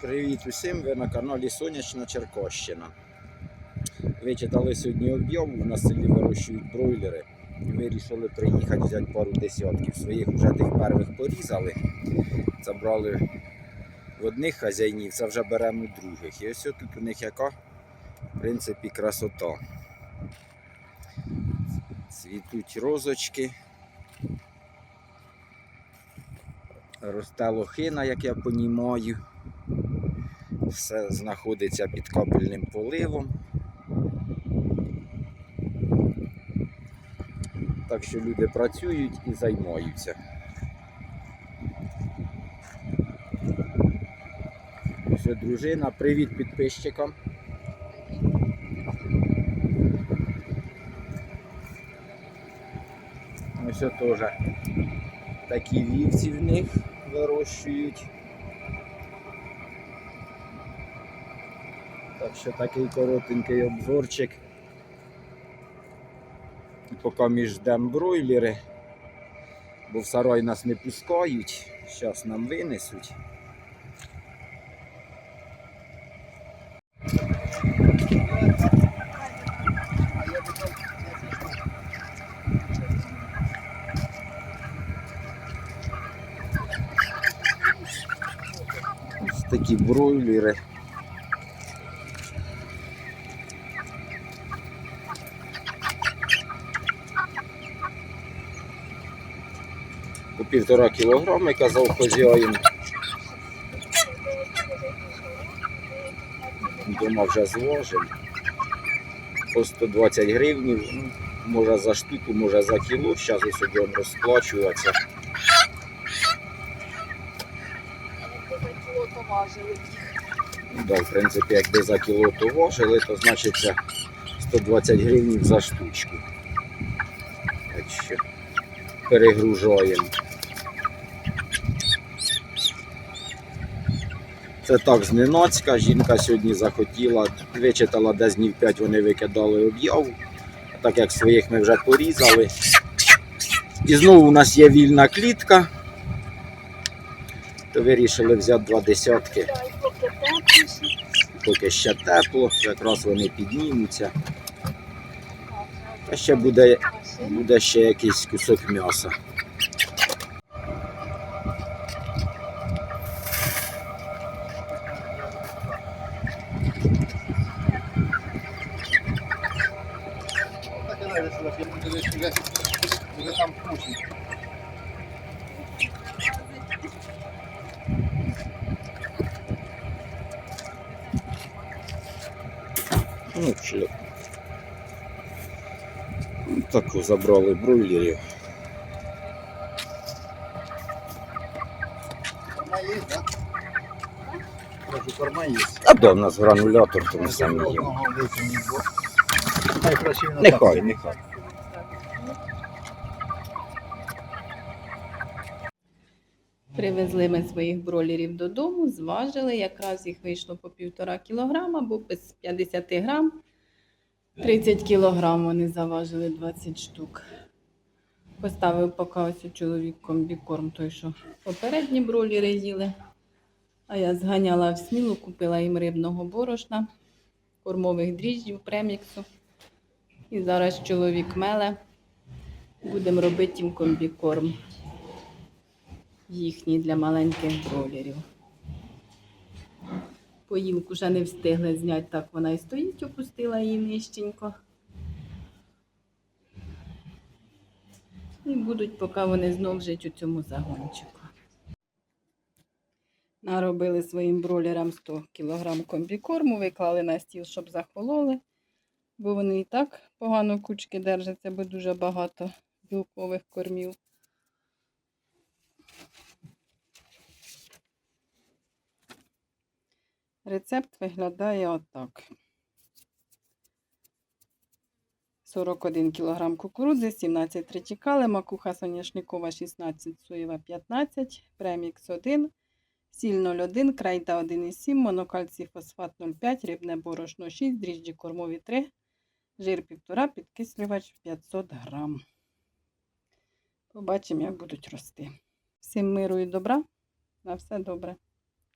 Привіт усім! Ви на каналі Сонячна Черкощина. Вичитали сьогодні об'єм, на селі вирощують бройлери. Вирішили приїхати взяти пару десятків. Своїх вже тих первих порізали. Забрали в одних хазяїнів, це вже беремо у других. І ось тут у них яка, в принципі, красота. Цвітуть розочки. Росте лохина, як я понімаю. Все знаходиться під капельним поливом. Так що люди працюють і займаються. Ось дружина, привіт підписчикам. Ось теж такі вівці в них вирощують. Так що такий коротенький обзорчик. І поки ми ждемо бройлери, бо в сарай нас не пускають, зараз нам винесуть. Такі бройлери. по півтора кілограми, казав хазяїн. Дома вже зважив. По 120 гривнів, ну, може за штуку, може за кіло. Зараз ось будемо розплачуватися. Ну, Да, в принципі, якби за кіло то важили, то значить це 120 гривень за штучку. Так що перегружаємо. Це так зненацька. Жінка сьогодні захотіла, вичитала десь днів 5 вони викидали об'яву. Так як своїх ми вже порізали. І знову у нас є вільна клітка. То вирішили взяти два десятки, поки ще тепло, якраз вони піднімуться. А ще буде, буде ще якийсь кусок м'яса. Так Таку забрали бройлерів. Да? А де в нас гранулятор, то ми самі їмо. Нехай, нехай. Привезли ми своїх бролерів додому, зважили, якраз їх вийшло по півтора кілограма, бо без 50 грам 30 кілограм вони заважили 20 штук. Поставив поки ось чоловік комбікорм, той, що попередні бролери їли. А я зганяла в смілу, купила їм рибного борошна, кормових дріжджів, преміксу. І зараз чоловік меле. Будемо робити їм комбікорм їхній для маленьких бройлерів. Поїлку вже не встигли зняти, так вона і стоїть, опустила її нижченько. І будуть, поки вони знов жити у цьому загончику. Наробили своїм бройлерам 100 кг комбікорму, виклали на стіл, щоб захололи, бо вони і так погано кучки держаться, бо дуже багато білкових кормів. Рецепт виглядає отак. 41 кг кукурудзи, 17 тритікали, макуха соняшникова 16, соєва 15, премікс 1, сіль 0,1, крайда 1,7, монокальцій фосфат 0,5, рибне борошно 6, дріжджі кормові 3, жир 1,5, підкислювач 500 грам. Побачимо, як будуть рости. Всім миру і добра. На все добре.